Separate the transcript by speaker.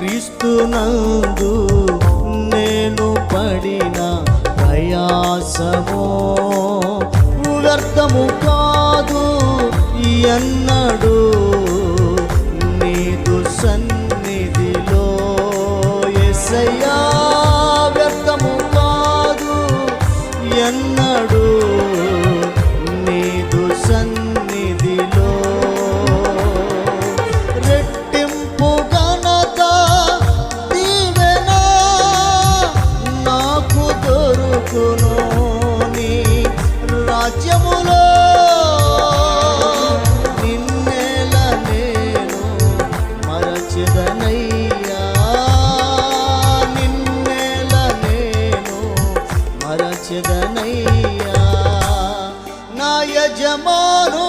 Speaker 1: క్రీస్తునందు నేను పడిన ప్రయాసమో వ్యర్థము కాదు ఎన్నడు నీదు సన్నిధిలో ఎసయ్యా వ్యర్థము కాదు ఎన్నడు మరచిదనయ్యా నిన్నెల నేను మరచిదనయ్యా నా యజమాను